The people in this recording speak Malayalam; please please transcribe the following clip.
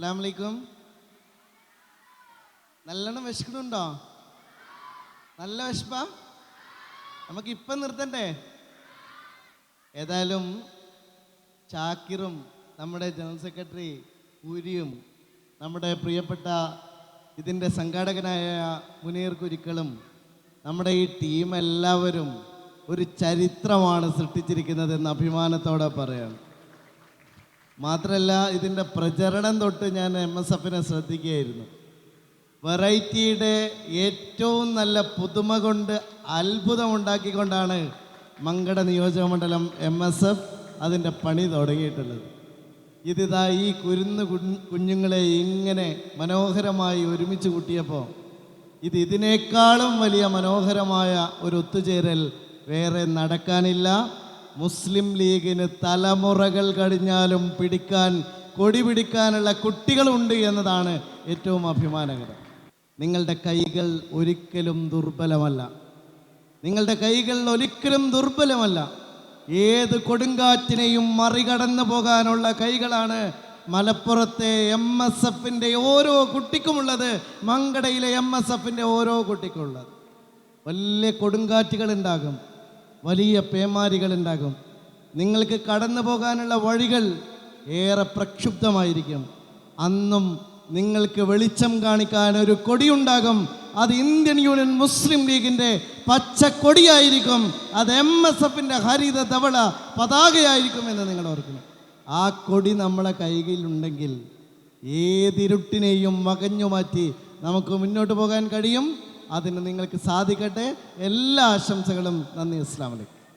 അസ്സാം വലൈക്കും നല്ലോണം വിശക്കണുണ്ടോ നല്ല വിശപ്പാ? നമുക്ക് ഇപ്പം നിർത്തണ്ടേ? ഏതായാലും ചാക്കിറും നമ്മുടെ ജനറൽ സെക്രട്ടറി പൂരിയും നമ്മുടെ പ്രിയപ്പെട്ട ഇതിന്റെ സംഘാടകനായ മുനീർ കുരുക്കളും നമ്മുടെ ഈ ടീം എല്ലാവരും ഒരു ചരിത്രമാണ് സൃഷ്ടിച്ചിരിക്കുന്നത് എന്ന് അഭിമാനത്തോടെ പറയാം. മാത്രമല്ല ഇതിന്റെ പ്രചരണം തൊട്ട് ഞാൻ എം എസ് എഫിനെ ശ്രദ്ധിക്കുകയായിരുന്നു. വെറൈറ്റിയുടെ ഏറ്റവും നല്ല പുതുമ കൊണ്ട് അത്ഭുതമുണ്ടാക്കിക്കൊണ്ടാണ് മങ്കട നിയോജക മണ്ഡലം എം എസ് എഫ് അതിന്റെ പണി തുടങ്ങിയിട്ടുള്ളത്. ഇതിതാ ഈ കുരുന്ന് കുഞ്ഞ് കുഞ്ഞുങ്ങളെ ഇങ്ങനെ മനോഹരമായി ഒരുമിച്ച് കൂട്ടിയപ്പോൾ ഇത് ഇതിനേക്കാളും വലിയ മനോഹരമായ ഒരു ഒത്തുചേരൽ വേറെ നടക്കാനില്ല. മുസ്ലിം ലീഗിന് തലമുറകൾ കഴിഞ്ഞാലും പിടിക്കാൻ കൊടി പിടിക്കാനുള്ള കുട്ടികളുണ്ട് എന്നതാണ് ഏറ്റവും അഭിമാനകരം. നിങ്ങളുടെ കൈകൾ ഒരിക്കലും ദുർബലമല്ല. നിങ്ങളുടെ കൈകൾ ഒരിക്കലും ദുർബലമല്ല. ഏത് കൊടുങ്കാറ്റിനെയും മറികടന്നു പോകാനുള്ള കൈകളാണ് മലപ്പുറത്തെ എം എസ് എഫിന്റെ ഓരോ കുട്ടിക്കുമുള്ളത് മങ്കടയിലെ എം എസ് എഫിന്റെ ഓരോ കുട്ടിക്കുമുള്ളത് വലിയ കൊടുങ്കാറ്റുകൾ ഉണ്ടാകും. വലിയ പേമാരികൾ ഉണ്ടാകും നിങ്ങൾക്ക് കടന്നു പോകാനുള്ള വഴികൾ ഏറെ പ്രക്ഷുബ്ധമായിരിക്കും. അന്നും നിങ്ങൾക്ക് വെളിച്ചം കാണിക്കാൻ ഒരു കൊടിയുണ്ടാകും. അത് ഇന്ത്യൻ യൂണിയൻ മുസ്ലിം ലീഗിന്റെ പച്ചക്കൊടിയായിരിക്കും അത് എം എസ് എഫിന്റെ ഹരിത ധവള പതാകയായിരിക്കും എന്ന് നിങ്ങൾ ഓർക്കണം. ആ കൊടി നമ്മളെ കൈകളിലുണ്ടെങ്കിൽ ഏതിരുട്ടിനെയും വകഞ്ഞു മാറ്റി നമുക്ക് മുന്നോട്ട് പോകാൻ കഴിയും? അതിന് നിങ്ങൾക്ക് സാധിക്കട്ടെ. എല്ലാ ആശംസകളും നന്ദി. അസ്ലാം വലൈക്കും